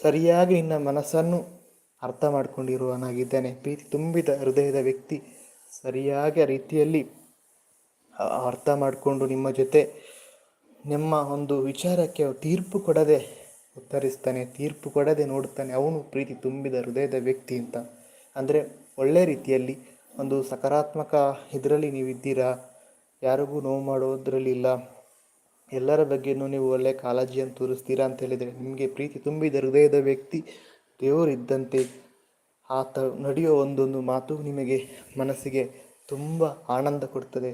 ಸರಿಯಾಗಿ ನಿನ್ನ ಮನಸ್ಸನ್ನು ಅರ್ಥ ಮಾಡಿಕೊಂಡಿರುವನಾಗಿದ್ದಾನೆ ಪ್ರೀತಿ ತುಂಬಿದ ಹೃದಯದ ವ್ಯಕ್ತಿ ಸರಿಯಾದ ರೀತಿಯಲ್ಲಿ ಅರ್ಥ ಮಾಡಿಕೊಂಡು ನಿಮ್ಮ ಜೊತೆ ನಿಮ್ಮ ಒಂದು ವಿಚಾರಕ್ಕೆ ತೀರ್ಪು ಕೊಡದೆ ಉತ್ತರಿಸ್ತಾನೆ, ತೀರ್ಪು ಕೊಡದೆ ನೋಡುತ್ತಾನೆ ಅವನು ಪ್ರೀತಿ ತುಂಬಿದ ಹೃದಯದ ವ್ಯಕ್ತಿ ಅಂತ. ಅಂದರೆ ಒಳ್ಳೆಯ ರೀತಿಯಲ್ಲಿ ಒಂದು ಸಕಾರಾತ್ಮಕ ಇದರಲ್ಲಿ ನೀವಿದ್ದೀರಾ? ಯಾರಿಗೂ ನೋವು ಮಾಡೋದ್ರಲ್ಲಿಲ್ಲ ಎಲ್ಲರ ಬಗ್ಗೆಯೂ ನೀವು ಒಳ್ಳೆಯ ಕಾಳಜಿಯನ್ನು ತೋರಿಸ್ತೀರಾ ಅಂತ ಹೇಳಿದರೆ ನಿಮಗೆ ಪ್ರೀತಿ ತುಂಬಿದ ಹೃದಯದ ವ್ಯಕ್ತಿ ದೇವರಿದ್ದಂತೆ ಆತ ನಡೆಯೋ ಒಂದೊಂದು ಮಾತು ನಿಮಗೆ ಮನಸ್ಸಿಗೆ ತುಂಬ ಆನಂದ ಕೊಡ್ತದೆ.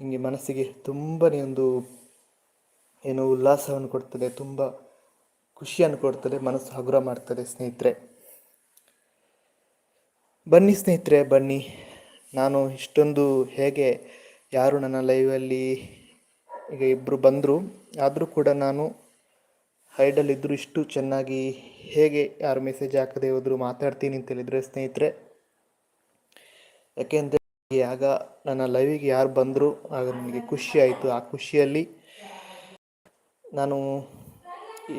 ನಿಮಗೆ ಮನಸ್ಸಿಗೆ ತುಂಬನೇ ಒಂದು ಏನು ಉಲ್ಲಾಸವನ್ನು ಕೊಡ್ತದೆ, ತುಂಬ ಖುಷಿಯನ್ನು ಕೊಡ್ತದೆ, ಮನಸ್ಸು ಹಗುರ ಮಾಡ್ತದೆ ಸ್ನೇಹಿತರೆ. ಬನ್ನಿ ಸ್ನೇಹಿತರೆ, ಬನ್ನಿ. ನಾನು ಇಷ್ಟೊಂದು ಹೇಗೆ ಯಾರು ನನ್ನ ಲೈವಲ್ಲಿ ಈಗ ಇಬ್ಬರು ಬಂದರು, ಆದರೂ ಕೂಡ ನಾನು ಹೈಡಲ್ಲಿದ್ದರೂ ಇಷ್ಟು ಚೆನ್ನಾಗಿ ಹೇಗೆ ಯಾರು ಮೆಸೇಜ್ ಹಾಕದೆ ಹೋದರೂ ಮಾತಾಡ್ತೀನಿ ಅಂತ ಹೇಳಿದರೆ, ಸ್ನೇಹಿತರೆ. ಯಾಕೆಂದರೆ ಆಗ ನನ್ನ ಲೈವಿಗೆ ಯಾರು ಬಂದರು, ಆಗ ನನಗೆ ಖುಷಿ ಆಯಿತು. ಆ ಖುಷಿಯಲ್ಲಿ ನಾನು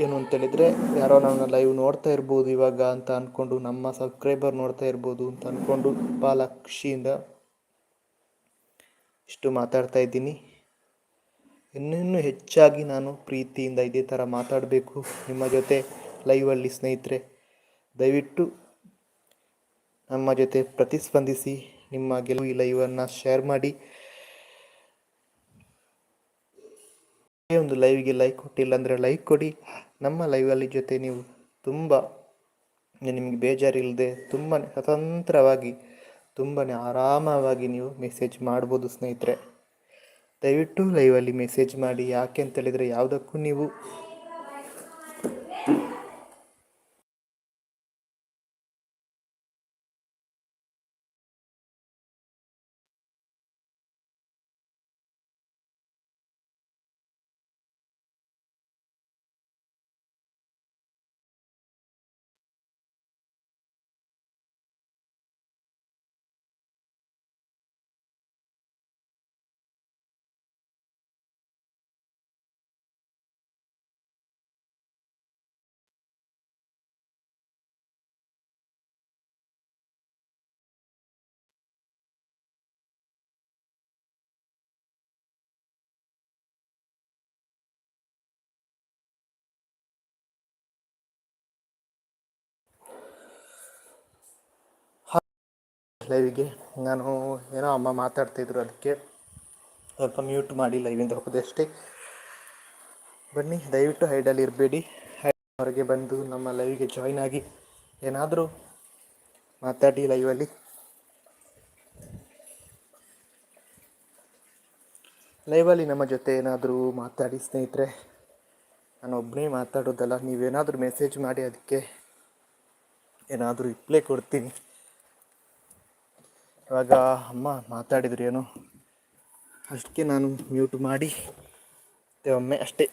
ಏನು ಅಂತೇಳಿದರೆ ಯಾರೋ ನನ್ನ ಲೈವ್ ನೋಡ್ತಾ ಇರ್ಬೋದು ಇವಾಗ ಅಂತ ಅಂದ್ಕೊಂಡು ನಮ್ಮ ಸಬ್ಸ್ಕ್ರೈಬರ್ ನೋಡ್ತಾ ಇರ್ಬೋದು ಅಂತ ಅಂದ್ಕೊಂಡು ಭಾಳ ಖುಷಿಯಿಂದ ಇಷ್ಟು ಮಾತಾಡ್ತಾ ಇದ್ದೀನಿ. ಇನ್ನಿನ್ನೂ ಹೆಚ್ಚಾಗಿ ನಾನು ಪ್ರೀತಿಯಿಂದ ಇದೇ ಥರ ಮಾತಾಡಬೇಕು. ನಿಮ್ಮ ಜೊತೆ ಲೈವಲ್ಲಿ ಸ್ನೇಹಿತರೆ, ದಯವಿಟ್ಟು ನಮ್ಮ ಜೊತೆ ಪ್ರತಿಸ್ಪಂದಿಸಿ, ನಿಮ್ಮ ಗೆಲುವು ಈ ಲೈವನ್ನು ಶೇರ್ ಮಾಡಿ. ಒಂದು ಲೈವ್ಗೆ ಲೈಕ್ ಕೊಟ್ಟಿಲ್ಲ ಅಂದರೆ ಲೈಕ್ ಕೊಡಿ. ನಮ್ಮ ಲೈವಲ್ಲಿ ಜೊತೆ ನೀವು ತುಂಬ ನಿಮಗೆ ಬೇಜಾರಿಲ್ಲದೆ ತುಂಬಾ ಸ್ವತಂತ್ರವಾಗಿ ತುಂಬಾ ಆರಾಮವಾಗಿ ನೀವು ಮೆಸೇಜ್ ಮಾಡ್ಬೋದು ಸ್ನೇಹಿತರೆ. ದಯವಿಟ್ಟು ಲೈವಲ್ಲಿ ಮೆಸೇಜ್ ಮಾಡಿ ಯಾಕೆ ಅಂತೇಳಿದರೆ ಯಾವುದಕ್ಕೂ ನೀವು ಲೈವಿಗೆ ನಾನು ಏನೋ ಅಮ್ಮ ಮಾತಾಡ್ತಿದ್ರು ಅದಕ್ಕೆ ಸ್ವಲ್ಪ ಮ್ಯೂಟ್ ಮಾಡಿ ಲೈವಿಂದ ಹೋಗೋದಷ್ಟೇ ಬನ್ನಿ, ದಯವಿಟ್ಟು ಹೈಡಲ್ಲಿ ಇರಬೇಡಿ. ಹೊರಗೆ ಬಂದು ನಮ್ಮ ಲೈವಿಗೆ ಜಾಯ್ನ್ ಆಗಿ ಏನಾದರೂ ಮಾತಾಡಿ ಲೈವಲ್ಲಿ ಲೈವಲ್ಲಿ ನಮ್ಮ ಜೊತೆ ಏನಾದರೂ ಮಾತಾಡಿ ಸ್ನೇಹಿತರೆ, ನಾನು ಒಬ್ಬನೇ ಮಾತಾಡೋದಲ್ಲ, ನೀವೇನಾದರೂ ಮೆಸೇಜ್ ಮಾಡಿ ಅದಕ್ಕೆ ಏನಾದರೂ ರಿಪ್ಲೈ ಕೊಡ್ತೀನಿ. ಇವಾಗ ಅಮ್ಮ ಮಾತಾಡಿದ್ರು ಏನೋ? ಅಷ್ಟಕ್ಕೆ ನಾನು ಮ್ಯೂಟ್ ಮಾಡಿ ಒಮ್ಮೆ ಅಷ್ಟೇ.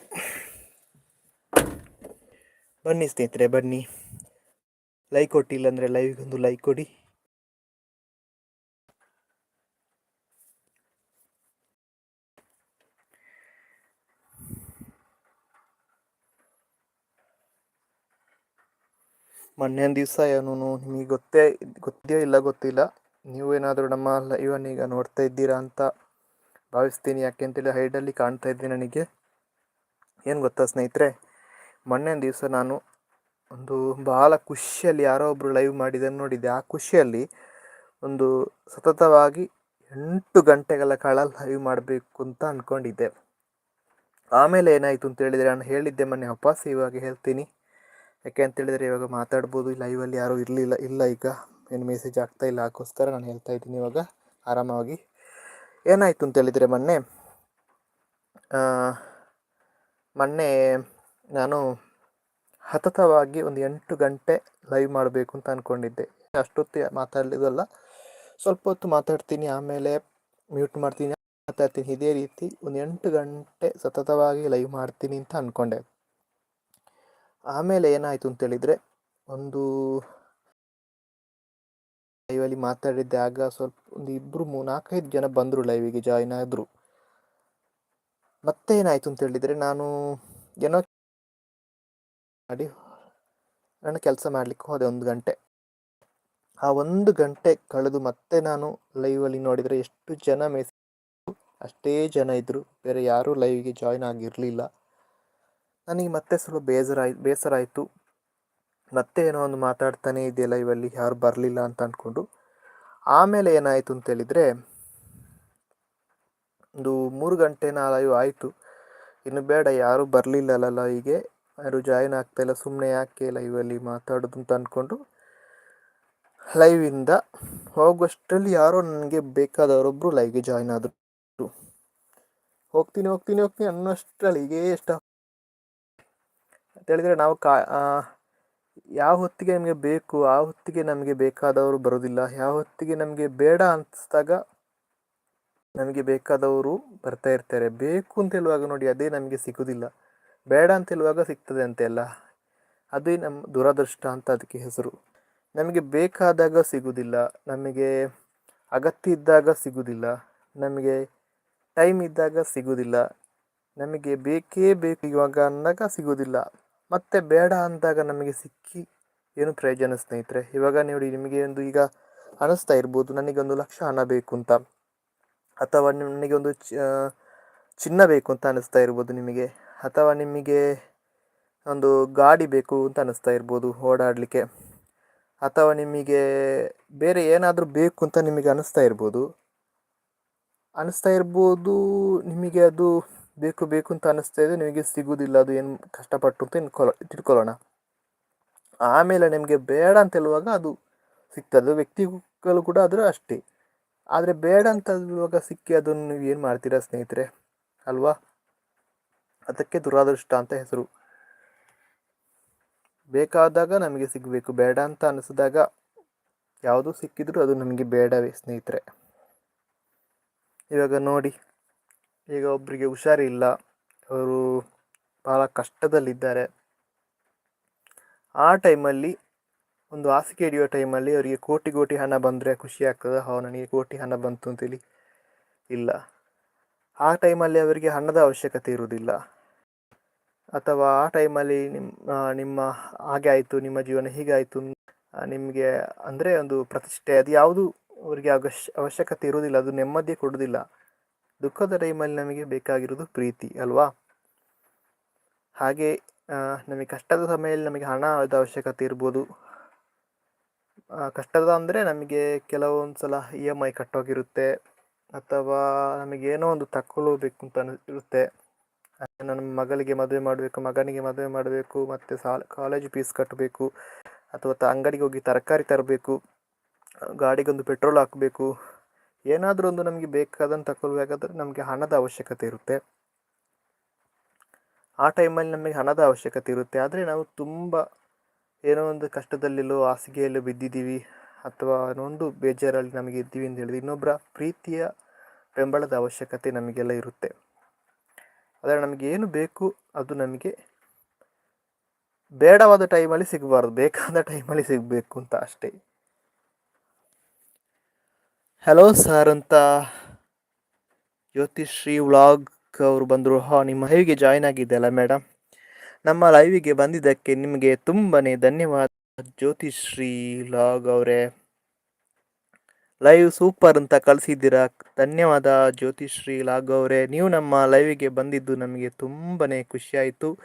ಬನ್ನಿ ಸ್ನೇಹಿತರೆ, ಬನ್ನಿ. ಲೈಕ್ ಕೊಟ್ಟಿಲ್ಲ ಅಂದರೆ ಲೈವ್ಗೊಂದು ಲೈಕ್ ಕೊಡಿ. ಮೊನ್ನೆ ದಿವಸ ಏನು ನಿಮಗೆ ಗೊತ್ತೇ, ಗೊತ್ತಿದೆಯೋ ಇಲ್ಲ ಗೊತ್ತಿಲ್ಲ. ನೀವೇನಾದರೂ ನಮ್ಮ ಲೈವನ್ನು ಈಗ ನೋಡ್ತಾ ಇದ್ದೀರಾ ಅಂತ ಭಾವಿಸ್ತೀನಿ. ಯಾಕೆಂತೇಳಿ ಹೈಡಲ್ಲಿ ಕಾಣ್ತಾ ಇದ್ದೀನಿ ನನಗೆ. ಏನು ಗೊತ್ತಾ ಸ್ನೇಹಿತರೆ? ಮೊನ್ನೆ ದಿವಸ ನಾನು ಒಂದು ಭಾಳ ಖುಷಿಯಲ್ಲಿ ಯಾರೋ ಒಬ್ಬರು ಲೈವ್ ಮಾಡಿದ್ದನ್ನು ನೋಡಿದ್ದೆ. ಆ ಖುಷಿಯಲ್ಲಿ ಒಂದು ಸತತವಾಗಿ ಎಂಟು ಗಂಟೆಗಳ ಕಾಲ ಲೈವ್ ಮಾಡಬೇಕು ಅಂತ ಅಂದ್ಕೊಂಡಿದ್ದೆ ಆಮೇಲೆ ಏನಾಯಿತು ಅಂತ ಹೇಳಿದರೆ ನಾನು ಹೇಳಿದ್ದೆ ಮೊನ್ನೆ ವಾಪಸ್, ಇವಾಗ ಹೇಳ್ತೀನಿ. ಯಾಕೆ ಅಂತೇಳಿದರೆ ಇವಾಗ ಮಾತಾಡ್ಬೋದು. ಲೈವಲ್ಲಿ ಯಾರೂ ಇರಲಿಲ್ಲ, ಇಲ್ಲ ಈಗ. ಏನು ಮೆಸೇಜ್ ಆಗ್ತಾ ಇಲ್ಲ, ಅದಕ್ಕೋಸ್ಕರ ನಾನು ಹೇಳ್ತಾ ಇದ್ದೀನಿ ಇವಾಗ. ಆರಾಮವಾಗಿ. ಏನಾಯಿತು ಅಂತ ಹೇಳಿದರೆ ಮೊನ್ನೆ ಮೊನ್ನೆ ನಾನು ಸತತವಾಗಿ ಒಂದು ಎಂಟು ಗಂಟೆ ಲೈವ್ ಮಾಡಬೇಕು ಅಂತ ಅಂದ್ಕೊಂಡಿದ್ದೆ ಅಷ್ಟೊತ್ತು ಮಾತಾಡಲಿದಲ್ಲ. ಸ್ವಲ್ಪ ಹೊತ್ತು ಮಾತಾಡ್ತೀನಿ, ಆಮೇಲೆ ಮ್ಯೂಟ್ ಮಾಡ್ತೀನಿ, ಮಾತಾಡ್ತೀನಿ. ಇದೇ ರೀತಿ ಒಂದು ಎಂಟು ಗಂಟೆ ಸತತವಾಗಿ ಲೈವ್ ಮಾಡ್ತೀನಿ ಅಂತ ಅಂದ್ಕೊಂಡೆ ಆಮೇಲೆ ಏನಾಯಿತು ಅಂತೇಳಿದರೆ ಒಂದು ಲೈವಲ್ಲಿ ಮಾತಾಡಿದ್ದೆ. ಆಗ ಸ್ವಲ್ಪ ಒಂದು ಇಬ್ಬರು ನಾಲ್ಕೈದು ಜನ ಬಂದರು ಲೈವಿಗೆ ಜಾಯ್ನ್ ಆದರು. ಮತ್ತೆ ಏನಾಯಿತು ಅಂತ ಹೇಳಿದರೆ ನಾನು ಏನೋ ಮಾಡಿ ನಾನು ಕೆಲಸ ಮಾಡಲಿಕ್ಕೆ ಹೋದೆ ಒಂದು ಗಂಟೆ. ಆ ಒಂದು ಗಂಟೆ ಕಳೆದು ಮತ್ತೆ ನಾನು ಲೈವಲ್ಲಿ ನೋಡಿದರೆ ಎಷ್ಟು ಜನ ಮೆಸೇಜ್ ಅಷ್ಟೇ ಜನ ಇದ್ದರು ಬೇರೆ ಯಾರೂ ಲೈವಿಗೆ ಜಾಯ್ನ್ ಆಗಿರಲಿಲ್ಲ. ನನಗೆ ಮತ್ತೆ ಸ್ವಲ್ಪ ಬೇಜಾರಾಯ್ ಬೇಸರ ಆಯಿತು ಮತ್ತೆ ಏನೋ ಒಂದು ಮಾತಾಡ್ತಾನೆ ಇದೆಯಲ್ಲ, ಇವಲ್ಲಿ ಯಾರು ಬರಲಿಲ್ಲ ಅಂತ ಅಂದ್ಕೊಂಡು ಆಮೇಲೆ ಏನಾಯಿತು ಅಂತೇಳಿದರೆ ಒಂದು ಮೂರು ಗಂಟೆ ಲೈವ್ ಆಯಿತು. ಇನ್ನು ಬೇಡ, ಯಾರೂ ಬರಲಿಲ್ಲಲ್ಲ ಲೈವ್ಗೆ ಯಾರು ಜಾಯಿನ್ ಇಲ್ಲ ಸುಮ್ಮನೆ ಯಾಕೆ ಲೈವಲ್ಲಿ ಮಾತಾಡೋದು ಅಂತ ಅಂದ್ಕೊಂಡು ಲೈವಿಂದ ಹೋಗುವಷ್ಟರಲ್ಲಿ ಯಾರೋ ನನಗೆ ಬೇಕಾದವರೊಬ್ಬರು ಲೈವ್ಗೆ ಜಾಯ್ನ್ ಆದರು. ಹೋಗ್ತೀನಿ ಹೋಗ್ತೀನಿ ಹೋಗ್ತೀನಿ ಅನ್ನೋಷ್ಟರಲ್ಲಿ ಹೀಗೆ ಇಷ್ಟ ಅಂತ ಹೇಳಿದರೆ ನಾವು ಕಾ ಯಾವ ಹೊತ್ತಿಗೆ ನಮಗೆ ಬೇಕು, ಆ ಹೊತ್ತಿಗೆ ನಮಗೆ ಬೇಕಾದವರು ಬರೋದಿಲ್ಲ. ಯಾವ ಹೊತ್ತಿಗೆ ನಮಗೆ ಬೇಡ ಅನಿಸ್ದಾಗ ನಮಗೆ ಬೇಕಾದವರು ಬರ್ತಾ ಇರ್ತಾರೆ. ಬೇಕು ಅಂತ ಹೇಳುವಾಗ ನೋಡಿ ಅದೇ ನಮಗೆ ಸಿಗೋದಿಲ್ಲ. ಬೇಡ ಅಂತ ಹೇಳುವಾಗ ಸಿಗ್ತದೆ ಅಂತೆಲ್ಲ ಅದೇ ನಮ್ಮ ದುರದೃಷ್ಟ ಅಂತ ಅದಕ್ಕೆ ಹೆಸರು. ನಮಗೆ ಬೇಕಾದಾಗ ಸಿಗುವುದಿಲ್ಲ ನಮಗೆ ಅಗತ್ಯ ಇದ್ದಾಗ ಸಿಗುವುದಿಲ್ಲ ನಮಗೆ ಟೈಮ್ ಇದ್ದಾಗ ಸಿಗುವುದಿಲ್ಲ ನಮಗೆ ಬೇಕೇ ಬೇಕು ಇವಾಗ ಅಂದಾಗ ಸಿಗೋದಿಲ್ಲ. ಮತ್ತೆ ಬೇಡ ಅಂದಾಗ ನಮಗೆ ಸಿಕ್ಕಿ ಏನು ಪ್ರಯೋಜನ ಸ್ನೇಹಿತರೆ? ಇವಾಗ ನೋಡಿ, ನಿಮಗೆ ಒಂದು ಈಗ ಅನಿಸ್ತಾ ಇರ್ಬೋದು, ನನಗೊಂದು ಲಕ್ಷ ಹಣ ಬೇಕು ಅಂತ. ಅಥವಾ ನನಗೆ ಒಂದು ಚಿನ್ನ ಬೇಕು ಅಂತ ಅನಿಸ್ತಾ ಇರ್ಬೋದು ನಿಮಗೆ. ಅಥವಾ ನಿಮಗೆ ಒಂದು ಗಾಡಿ ಬೇಕು ಅಂತ ಅನಿಸ್ತಾ ಇರ್ಬೋದು ಓಡಾಡಲಿಕ್ಕೆ. ಅಥವಾ ನಿಮಗೆ ಬೇರೆ ಏನಾದರೂ ಬೇಕು ಅಂತ ನಿಮಗೆ ಅನಿಸ್ತಾ ಇರ್ಬೋದು. ಅನಿಸ್ತಾ ಇರ್ಬೋದು ನಿಮಗೆ ಅದು ಬೇಕು ಬೇಕು ಅಂತ ಅನ್ನಿಸ್ತಾ ಇದೆ. ನಿಮಗೆ ಸಿಗುವುದಿಲ್ಲ, ಅದು ಏನು ಕಷ್ಟಪಟ್ಟು ಅಂತ ತಿಳ್ಕೊಳ್ಳೋಣ. ಆಮೇಲೆ ನಿಮಗೆ ಬೇಡ ಅಂತ ಹೇಳುವಾಗ ಅದು ಸಿಗ್ತದೆ. ವ್ಯಕ್ತಿಗಳು ಕೂಡ ಆದರೂ ಅಷ್ಟೇ. ಆದರೆ ಬೇಡ ಅಂತ ಹೇಳುವಾಗ ಸಿಕ್ಕಿ ಅದನ್ನು ನೀವು ಏನು ಮಾಡ್ತೀರಾ ಸ್ನೇಹಿತರೆ? ಅಲ್ವಾ? ಅದಕ್ಕೆ ದುರಾದೃಷ್ಟ ಅಂತ ಹೆಸರು. ಬೇಕಾದಾಗ ನಮಗೆ ಸಿಗಬೇಕು. ಬೇಡ ಅಂತ ಅನಿಸಿದಾಗ ಯಾವುದು ಸಿಕ್ಕಿದರೂ ಅದು ನಮಗೆ ಬೇಡವೇ ಸ್ನೇಹಿತರೆ. ಇವಾಗ ನೋಡಿ. ಈಗ ಒಬ್ಬರಿಗೆ ಹುಷಾರಿಲ್ಲ, ಅವರು ಭಾಳ ಕಷ್ಟದಲ್ಲಿದ್ದಾರೆ. ಆ ಟೈಮಲ್ಲಿ, ಒಂದು ಹಾಸಿಗೆ ಹಿಡಿಯೋ ಟೈಮಲ್ಲಿ ಅವರಿಗೆ ಕೋಟಿ ಕೋಟಿ ಹಣ ಬಂದರೆ ಖುಷಿ ಆಗ್ತದೆ. ಹೋ, ನನಗೆ ಕೋಟಿ ಹಣ ಬಂತು ಅಂತೇಳಿ ಇಲ್ಲ. ಆ ಟೈಮಲ್ಲಿ ಅವರಿಗೆ ಹಣದ ಅವಶ್ಯಕತೆ ಇರುವುದಿಲ್ಲ. ಅಥವಾ ಆ ಟೈಮಲ್ಲಿ ನಿಮ್ಮ ನಿಮ್ಮ ಹಾಗೆ ಆಯಿತು, ನಿಮ್ಮ ಜೀವನ ಹೀಗಾಯಿತು ನಿಮಗೆ ಅಂದರೆ ಒಂದು ಪ್ರತಿಷ್ಠೆ, ಅದು ಯಾವುದು ಅವರಿಗೆ ಅವಶ್ಯ, ಅವಶ್ಯಕತೆ ಇರುವುದಿಲ್ಲ, ಅದು ನೆಮ್ಮದಿ ಕೊಡುವುದಿಲ್ಲ. ದುಃಖದ ಟೈಮಲ್ಲಿ ನಮಗೆ ಬೇಕಾಗಿರೋದು ಪ್ರೀತಿ, ಅಲ್ವಾ? ಹಾಗೆ ನಮಗೆ ಕಷ್ಟದ ಸಮಯದಲ್ಲಿ ನಮಗೆ ಹಣದ ಅವಶ್ಯಕತೆ ಇರ್ಬೋದು. ಕಷ್ಟದ ಅಂದರೆ ನಮಗೆ ಕೆಲವೊಂದು ಸಲ ಇ ಎಂ ಐ ಕಟ್ಟೋಗಿರುತ್ತೆ, ಅಥವಾ ನಮಗೇನೋ ಒಂದು ತಕ್ಕೊಳ್ಳೋಬೇಕು ಅಂತ ಇರುತ್ತೆ ನನ್ನ ಮಗಳಿಗೆ ಮದುವೆ ಮಾಡಬೇಕು, ಮಗನಿಗೆ ಮದುವೆ ಮಾಡಬೇಕು, ಮತ್ತು ಸಾಲ ಕಾಲೇಜ್ ಫೀಸ್ ಕಟ್ಟಬೇಕು ಅಥವಾ ಅಂಗಡಿಗೆ ಹೋಗಿ ತರಕಾರಿ ತರಬೇಕು, ಗಾಡಿಗೊಂದು ಪೆಟ್ರೋಲ್ ಹಾಕಬೇಕು ಏನಾದರೂ ಒಂದು ನಮಗೆ ಬೇಕಾದಂತ ತಗೊಳ್ಬೇಕಾದ್ರೆ ನಮಗೆ ಹಣದ ಅವಶ್ಯಕತೆ ಇರುತ್ತೆ. ಆ ಟೈಮಲ್ಲಿ ನಮಗೆ ಹಣದ ಅವಶ್ಯಕತೆ ಇರುತ್ತೆ. ಆದರೆ ನಾವು ತುಂಬ ಏನೋ ಒಂದು ಕಷ್ಟದಲ್ಲಿಲ್ಲೋ, ಹಾಸಿಗೆಯಲ್ಲೋ ಬಿದ್ದಿದ್ದೀವಿ ಅಥವಾ ಒಂದು ಬೇಜಾರಲ್ಲಿ ನಮಗೆ ಇದ್ದೀವಿ ಅಂತ ಹೇಳಿದ್ರೆ ಇನ್ನೊಬ್ಬರ ಪ್ರೀತಿಯ ಬೆಂಬಲದ ಅವಶ್ಯಕತೆ ನಮಗೆಲ್ಲ ಇರುತ್ತೆ. ಆದರೆ ನಮಗೆ ಏನು ಬೇಕು ಅದು ನಮಗೆ ಬೇಡವಾದ ಟೈಮಲ್ಲಿ ಸಿಗಬಾರ್ದು. ಬೇಕಾದ ಟೈಮಲ್ಲಿ ಸಿಗಬೇಕು ಅಂತ ಅಷ್ಟೇ. ಹಲೋ ಸರ್ ಅಂತ ಜ್ಯೋತಿಶ್ರೀ ವ್ಲಾಗ್ ಅವರು ಬಂದರು. ಹಾ, ನಿಮ್ಮ ಲೈವ್ಗೆ ಜಾಯ್ನ್ ಆಗಿದ್ದೆಲ್ಲ ಮೇಡಮ್ ನಮ್ಮ ಲೈವಿಗೆ ಬಂದಿದ್ದಕ್ಕೆ ನಿಮಗೆ ತುಂಬಾ ಧನ್ಯವಾದ, ಜ್ಯೋತಿಶ್ರೀ ವ್ಲಾಗ್ ಅವರೇ. ಲೈವ್ ಸೂಪರ್ ಅಂತ ಕಳಿಸಿದ್ದೀರಾ? ಧನ್ಯವಾದ, ಜ್ಯೋತಿಶ್ರೀ ಲಾಗ್ ಅವರೇ. ನೀವು ನಮ್ಮ ಲೈವಿಗೆ ಬಂದಿದ್ದು ನಮಗೆ ತುಂಬಾ ಖುಷಿಯಾಯಿತು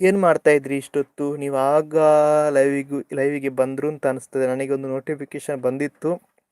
ಏನು ಮಾಡ್ತಾ ಇದ್ರಿ ಇಷ್ಟೊತ್ತು? ನೀವು ಆಗ ಲೈವಿಗೂ ಲೈವಿಗೆ ಬಂದರು ಅಂತ ಅನಿಸ್ತದೆ. ನನಗೊಂದು ನೋಟಿಫಿಕೇಶನ್ ಬಂದಿತ್ತು.